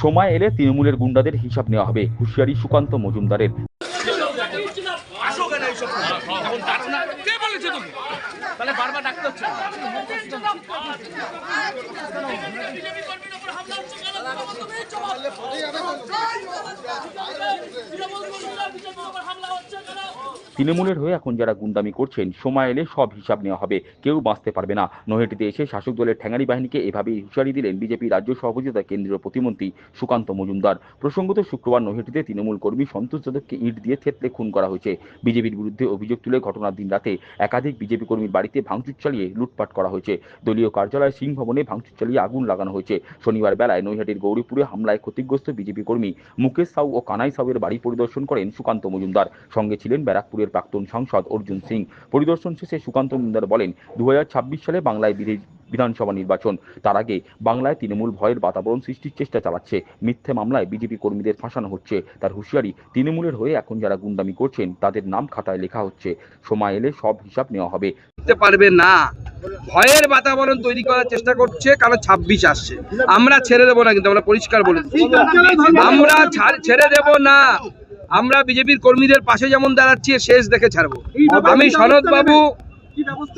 সময় এলে তৃণমূলের গুন্ডাদের হিসাব নেওয়া হবে হুঁশিয়ারি সুকান্ত মজুমদারের কে বলেছে তোকে তাহলে বারবার ডাকতে হচ্ছে তৃণমূলের হয়ে এখন যারা গুন্ডামি করছেন, সময় এলে সব হিসাব নেওয়া হবে। কেউ বাঁচতে পারবে না। নৈহাটিতে এসে শাসক দলের ঠ্যাঙারি বাহিনীকে এভাবেই হুঁশিয়ারি দিলেন বিজেপি রাজ্য সভাপতি তথা কেন্দ্রীয় প্রতিমন্ত্রী সুকান্ত মজুমদার। প্রসঙ্গত শুক্রবার নৈহাটিতে তৃণমূল কর্মী সন্তোষ যাদবকে ইট দিয়ে থেতলে খুন করা হয়েছে। বিজেপির বিরুদ্ধে অভিযোগ তুলে ঘটনার দিন রাতে একাধিক বিজেপি কর্মীর বাড়িতে ভাঙচুর চালিয়ে লুটপাট করা হয়েছে। দলীয় কার্যালয় সিং ভবনে ভাঙচুর চালিয়ে আগুন লাগানো হয়েছে। শনিবার বেলায় নৈহাটির গৌরীপুরে হামলায় ক্ষতিগ্রস্ত বিজেপি কর্মী মুকেশ সাউ ও কানাই সাউয়ের বাড়ি পরিদর্শন করেন সুকান্ত মজুমদার। সঙ্গে ছিলেন ব্যারাকপুরের প্রাক্তন সাংসদ অর্জুন সিং। পরিদর্শন শেষে সুকান্ত মজুমদার বলেন দু সালে বাংলায় বিধানসভা নির্বাচন। তার আগে বাংলায় তৃণমূল ভয়ের বাতাবরণ সৃষ্টির চেষ্টা চালাচ্ছে। মিথ্যে মামলায় বিজেপি কর্মীদের ফাঁসানো হচ্ছে। তার হুঁশিয়ারি, তৃণমূলের হয়ে এখন যারা গুন্ডামি করছেন, তাদের নাম খাতায় লেখা হচ্ছে। সময় এলে সব হিসাব নেওয়া হবে। পারবে না। ভয়ের বাতাবরণ তৈরি করার চেষ্টা করছে, কারণ ছাব্বিশ আসছে। আমরা ছেড়ে দেবো না কিন্তু, আমরা পরিষ্কার বলে আমরা ছেড়ে দেব না। আমরা বিজেপির কর্মীদের পাশে যেমন দাঁড়াচ্ছি শেষ দেখে ছাড়বো। আমি সনদ বাবু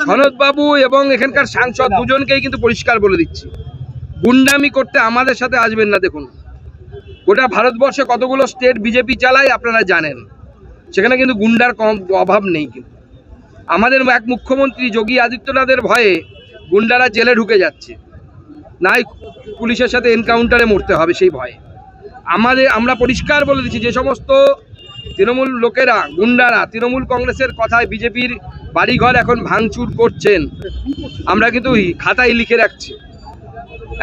সনদ বাবু এবং এখানকার সাংসদ দুজনকেই কিন্তু পরিষ্কার বলে দিচ্ছি। গুন্ডামি করতে আমাদের সাথে আসবেন না দেখুন। গোটা ভারতবর্ষে কতগুলো স্টেট বিজেপি চালায় আপনারা জানেন। সেখানে কিন্তু গুন্ডার কম অভাব নেই কিন্তু। আমাদের এক মুখ্যমন্ত্রী যোগী আদিত্যনাথের ভয়ে গুন্ডারা জেলে ঢুকে যাচ্ছে। নাই পুলিশের সাথে এনকাউন্টারে মরতে হবে সেই ভয়ে। আমাদের, আমরা পরিষ্কার বলে দিচ্ছি, যে সমস্ত তৃণমূল লোকেরা, গুন্ডারা, তৃণমূল কংগ্রেসের কথায় বিজেপির বাড়িঘর এখন ভাঙচুর করছেন। আমরা কিন্তু খাতায় লিখে রাখছি।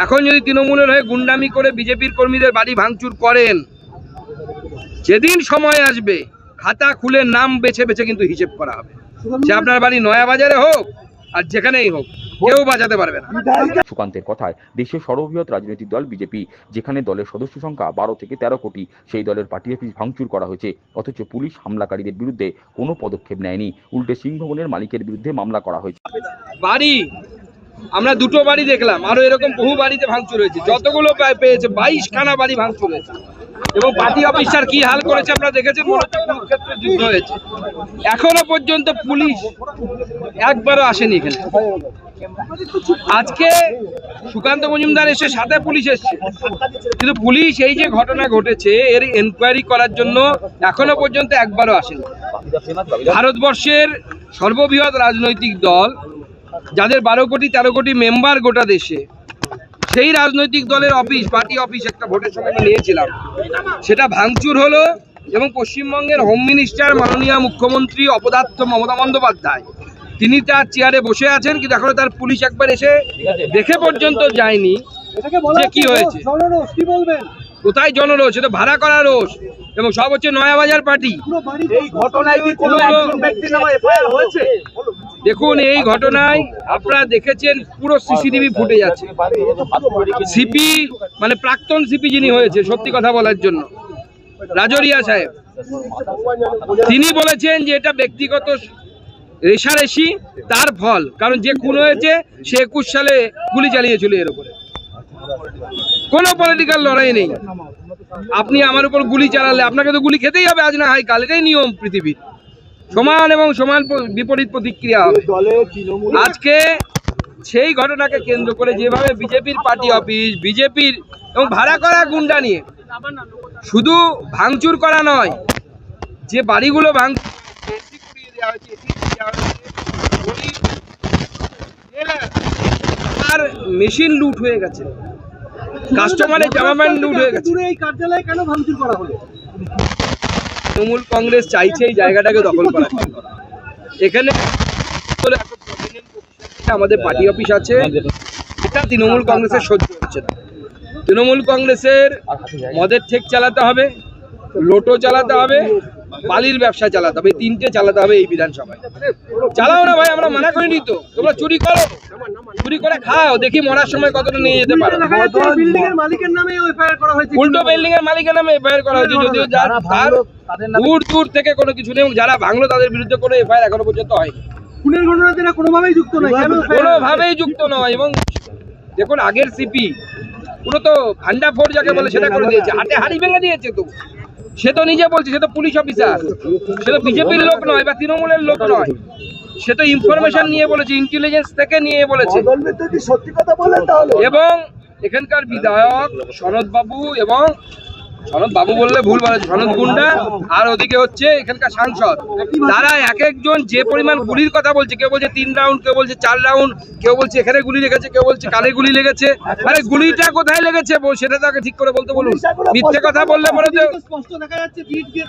এখন যদি তৃণমূলের হয়ে গুন্ডামি করে বিজেপির কর্মীদের বাড়ি ভাঙচুর করেন, যেদিন সময় আসবে, খাতা খুলে নাম বেছে বেছে কিন্তু হিসেব করা হবে। সে আপনার বাড়ি নয়া বাজারে হোক আর যেখানেই হোক কেউ বাঁচাতে পারবে না। সুকান্তের কথায় দেশের সর্ববৃহৎ রাজনৈতিক দল বিজেপি যেখানে দলের সদস্য সংখ্যা বারো থেকে তেরো কোটি সেই দলের পার্টি অফিস ভাঙচুর করা হয়েছে অথচ পুলিশ হামলাকারীদের বিরুদ্ধে কোনো পদক্ষেপ নেয়নি। উল্টে সিংভবনের মালিকের বিরুদ্ধে মামলা করা হয়েছে। বাড়ি আমরা দুটো বাড়ি দেখলাম আরও এরকম বহু বাড়িতে ভাঙচুর হয়েছে। যতগুলো পেয়েছে বাইশ খানা বাড়ি ভাঙচুর হয়েছে। এবং পার্টি অফিসার কি হাল করেছে আপনারা দেখেছেন কুরুক্ষেত্রে যুদ্ধ হয়েছে। এখনও পর্যন্ত পুলিশ একবারও আসেনি এখানে। আজকে সুকান্ত মজুমদার এসে সাথে পুলিশ এসছে। কিন্তু পুলিশ এই যে ঘটনা ঘটেছে, এর এনকোয়ারি করার জন্য এখনও পর্যন্ত একবারও আসেনি। ভারতবর্ষের সর্ববৃহৎ রাজনৈতিক দল, যাদের বারো কোটি, তেরো কোটি মেম্বার গোটা দেশে সেই রাজনৈতিক দলের অফিস পার্টি অফিস একটা ভোটের সময় আমি নিয়েছিলাম। সেটা ভাঙচুর হলো এবং পশ্চিমবঙ্গের হোম মিনিস্টার মাননীয় মুখ্যমন্ত্রী অপদার্থ মমতা বন্দ্যোপাধ্যায় তিনি তার চেয়ারে বসে আছেন কিন্তু এখনও তার পুলিশ একবার এসে দেখে পর্যন্ত যায়নি যে কি হয়েছে। কোথায় জনরোষ? এটা ভাড়া করা রোষ এবং সব হচ্ছে নয়াবাজার পার্টি। দেখুন, এই ঘটনায় আপনারা দেখেছেন পুরো সিসিটিভি ফুটে যাচ্ছে সিপি মানে প্রাক্তন সিপি যিনি হয়েছে, সত্যি কথা বলার জন্য, রাজরিয়া সাহেব, তিনি বলেছেন যে এটা ব্যক্তিগত রেশারেশি তার ফল, কারণ যে খুন হয়েছে, সে একুশ সালে গুলি চালিয়েছিল এর উপরে। কোনো পলিটিক্যাল লড়াই নেই। আপনি আমার উপর গুলি চালালে, আপনাকে তো গুলি খেতেই হবে আজ না হয় কাল এটাই নিয়ম পৃথিবীর। সমান এবং সমান বিপরীত প্রতিক্রিয়া হবে। আজকে সেই ঘটনাকে কেন্দ্র করে যেভাবে বিজেপির পার্টি অফিস, বিজেপির এবং ভাড়া করা গুন্ডা নিয়ে শুধু ভাঙচুর করা নয়, যে বাড়িগুলো ভাঙ আর মেশিন লুট হয়ে গেছে। কাস্টমারের জামা প্যান্ট লুট হয়ে গেছে। এই কার্যালয়ে কেন ভাঙচুর করা হলো? তৃণমূল কংগ্রেস চাইছে এই জায়গাটাকে দখল করার। এখানে আমাদের পার্টি অফিস আছে এটা তৃণমূল কংগ্রেসের সহ্য হচ্ছে না তৃণমূল কংগ্রেসের মদের ঠেক চালাতে হবে, লোটো চালাতে হবে বালির ব্যবসা চালাতে হবে এই তিনটে চালাতে হবে এই বিধানসভায়। চালাও না ভাই আমরা মানা করিনি তো। তোমরা চুরি করো। চুরি করে খাও দেখি মরার সময় কতটা নিয়ে যেতে পারো। করা উল্টো বিল্ডিং এর মালিকের নামে এফআইআর করা হয়েছে যদিও যার দূর দূর থেকে কোনো কিছু নেই এবং যারা ভাঙলো তাদের বিরুদ্ধে কোনো এফআইআর এখনও পর্যন্ত হয়নি। খুনের ঘটনাতে না কোনোভাবেই যুক্ত নয়। কোনোভাবেই যুক্ত নয় এবং দেখুন আগের সিপি পুরো তো ভান্ডা ফোর যাকে বলে সেটা করে দিয়েছে। হাতে হাড়ি ভেঙে দিয়েছে তো। সে তো নিজে বলছে সে তো পুলিশ অফিসার। সে তো বিজেপির লোক নয় বা তৃণমূলের লোক নয়। সে তো ইনফরমেশন নিয়ে বলেছে ইন্টেলিজেন্স থেকে নিয়ে বলেছে। এবং এখানকার বিধায়ক সনদ বাবু এবং সনদ বাবু বললে ভুল বলে সনদ গুন্ডা আর ওদিকে হচ্ছে এখানকার সাংসদ। তারা এক একজন যে পরিমাণ গুলির কথা বলছে কেউ বলছে তিন রাউন্ড কেউ বলছে চার রাউন্ড কেউ বলছে এখানে গুলি লেগেছে কেউ বলছে কানে গুলি লেগেছে। মানে গুলিটা কোথায় লেগেছে সেটা তাকে ঠিক করে বলতে বলুন। মিথ্যে কথা বললে দিয়ে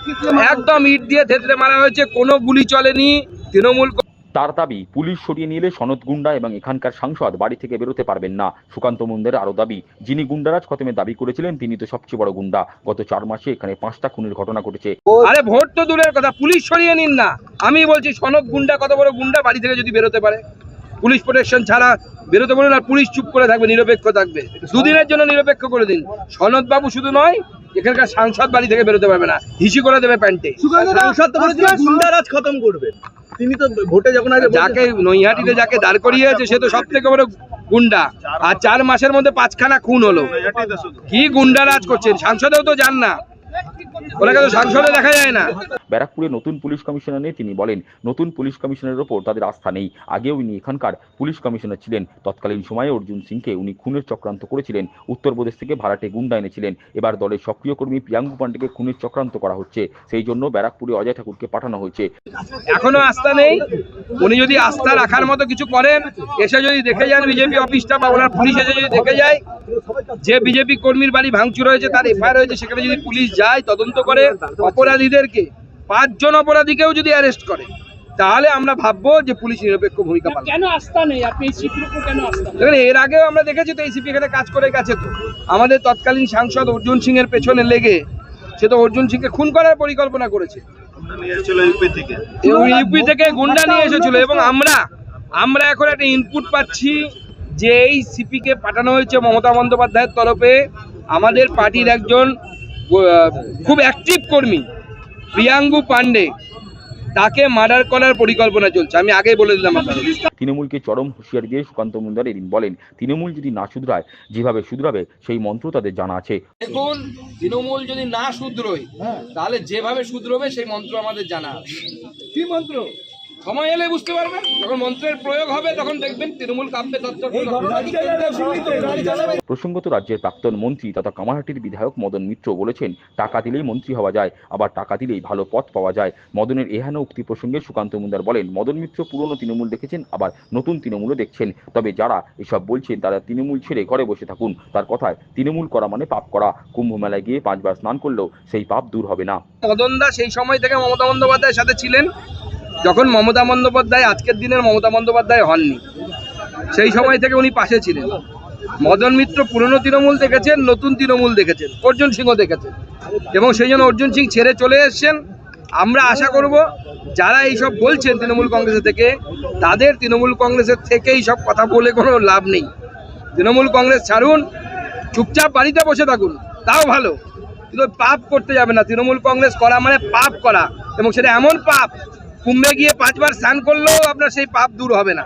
একদম ইট দিয়ে থেতলে মারা হয়েছে কোনো গুলি চলেনি। তৃণমূল তার দাবি, পুলিশ সরিয়ে নিলে সনদ গুন্ডা এবং এখানকার সাংসদ বাড়ি থেকে বেরোতে পারবেন না। সুকান্ত মুন্দের আরও দাবি, যিনি গুন্ডারাজ খতমে দাবি করেছিলেন, তিনি তো সবচেয়ে বড় গুন্ডা। গত চার মাসে এখানে পাঁচটা খুনের ঘটনা ঘটেছে। আরে ভোট তো দূরের কথা, পুলিশ সরিয়ে নিন না। আমি বলছি, সনদ গুন্ডা, কত বড় গুন্ডা, বাড়ি থেকে যদি বেরোতে পারে। পুলিশ প্রোটেকশন ছাড়া বেরোতে বলুন আর পুলিশ চুপ করে থাকবে, নিরপেক্ষ থাকবে। দুদিনের জন্য নিরপেক্ষ করে দিন। সনদ বাবু শুধু নয় এখানকার সাংসদ বাড়ি থেকে বেরোতে পারবে না। হিসি করে দেবে প্যান্টে। সাংসদ তো গুন্ডারাজ খতম করবে। তিনি তো ভোটে যখন আগে যাকে নৈহাটিতে যাকে দাঁড় করিয়েছে সে তো সব থেকে বড় গুন্ডা। আর চার মাসের মধ্যে পাঁচখানা খুন হলো। কি গুন্ডারাজ করছেন? সাংসদেও তো যান না। ওনাকে তো সাংসদে দেখা যায় না। ব্যারাকপুরে নতুন পুলিশ কমিশনার নিয়ে তিনি বলেন নতুন পুলিশ কমিশনারের ওপর তাদের আস্থা নেই। আগেও উনি এখানকার পুলিশ কমিশনার ছিলেন। তৎকালীন সময়ে অর্জুন সিংকে উনি খুনের চক্রান্ত করেছিলেন। উত্তরপ্রদেশ থেকে ভাড়াটে গুন্ডা এনেছিলেন। এবার দলের সক্রিয় কর্মী প্রিয়াঙ্কু পান্ডেকে খুনের চক্রান্ত করা হচ্ছে। সেই জন্য ব্যারাকপুরে অজয় ঠাকুরকে পাঠানো হয়েছে। এখনও আস্থা নেই। উনি যদি আস্থা রাখার মতো কিছু করেন এসে যদি দেখে যান বিজেপি অফিসটা বা ওনার পুলিশ এসে যদি দেখে যায় যে বিজেপি কর্মীর বাড়ি ভাঙচুর হয়েছে তার এফআইআর হয়েছে সেখানে যদি পুলিশ যায় তদন্ত করে অপরাধীদেরকে পাঁচজন অপরাধীকেও যদি অ্যারেস্ট করে তাহলে আমরা ভাববো যে পুলিশ নিরপেক্ষ ভূমিকা পালন কেন আস্থা নেই? আপনি এই সিপির উপর কেন আস্থা নেই? দেখুন এর আগেও আমরা দেখেছি তো এসিপি এখানে কাজ করে গেছে তো। আমাদের তৎকালীন সাংসদ অর্জুন সিং এর পেছনে লেগে সে তো অর্জুন সিংকে খুন করার পরিকল্পনা করেছে। ইউপি থেকে। গুন্ডা নিয়ে এসেছিল এবং আমরা আমরা এখন একটা ইনপুট পাচ্ছি যে এই সিপিকে পাঠানো হয়েছে মমতা বন্দ্যোপাধ্যায়ের তরফে। আমাদের পার্টির একজন খুব অ্যাক্টিভ কর্মী প্রিয়াঙ্গু পান্ডে। তাকে মার্ডার করার পরিকল্পনা চলছে। আমি আগেই বলে দিলাম আপনাদের। তৃণমূলকে চরম হুঁশিয়ারি দিয়ে সুকান্ত মুন্দার এদিন বলেন তৃণমূল যদি না শুধরায় যেভাবে শুধরাবে সেই মন্ত্র তাদের জানা আছে। দেখুন তৃণমূল যদি না শুধরোয় তাহলে যেভাবে শুধরোবে সেই মন্ত্র আমাদের জানা আছে। কি মন্ত্র? সময় এলে বুঝতে পারবেন যখন মন্ত্রের প্রয়োগ হবে তখন দেখবেন তৃণমূল কাঁপবে প্রসঙ্গত রাজ্যের প্রাক্তন মন্ত্রী তথা কামারহাটির বিধায়ক মদন মিত্র বলেছেন টাকা দিলেই মন্ত্রী হওয়া যায় আবার টাকা দিলেই ভালো পথ পাওয়া যায়। মদনের এহেন উক্তি প্রসঙ্গে সুকান্ত মুন্দার বলেন মদন মিত্র পুরনো তৃণমূল দেখেছেন আবার নতুন তৃণমূলও দেখছেন। তবে যারা এসব বলছেন তারা তৃণমূল ছেড়ে ঘরে বসে থাকুন। তার কথায় তৃণমূল করা মানে পাপ করা। কুম্ভ মেলায় গিয়ে পাঁচবার স্নান করলেও সেই পাপ দূর হবে না। মদন দা সেই সময় থেকে মমতা বন্দ্যোপাধ্যায়ের সাথে ছিলেন। যখন মমতা বন্দ্যোপাধ্যায়, আজকের দিনের মমতা বন্দ্যোপাধ্যায় হননি, সেই সময় থেকে উনি পাশে ছিলেন। মদন মিত্র পুরনো তৃণমূল দেখেছেন, নতুন তৃণমূল দেখেছেন, অর্জুন সিংও দেখেছেন। এবং সেই জন্য অর্জুন সিং ছেড়ে চলে এসেছেন। আমরা আশা করব, যারা এইসব বলছেন তৃণমূল কংগ্রেসের থেকে, তাদের তৃণমূল কংগ্রেসের থেকে এইসব কথা বলে কোনো লাভ নেই। তৃণমূল কংগ্রেস ছাড়ুন, চুপচাপ বাড়িতে বসে থাকুন, তাও ভালো। কিন্তু পাপ করতে যাবে না। তৃণমূল কংগ্রেস করা মানে পাপ করা, এবং সেটা এমন পাপ কুম্ভে গিয়ে পাঁচবার স্নান করলেও আপনার সেই পাপ দূর হবে না।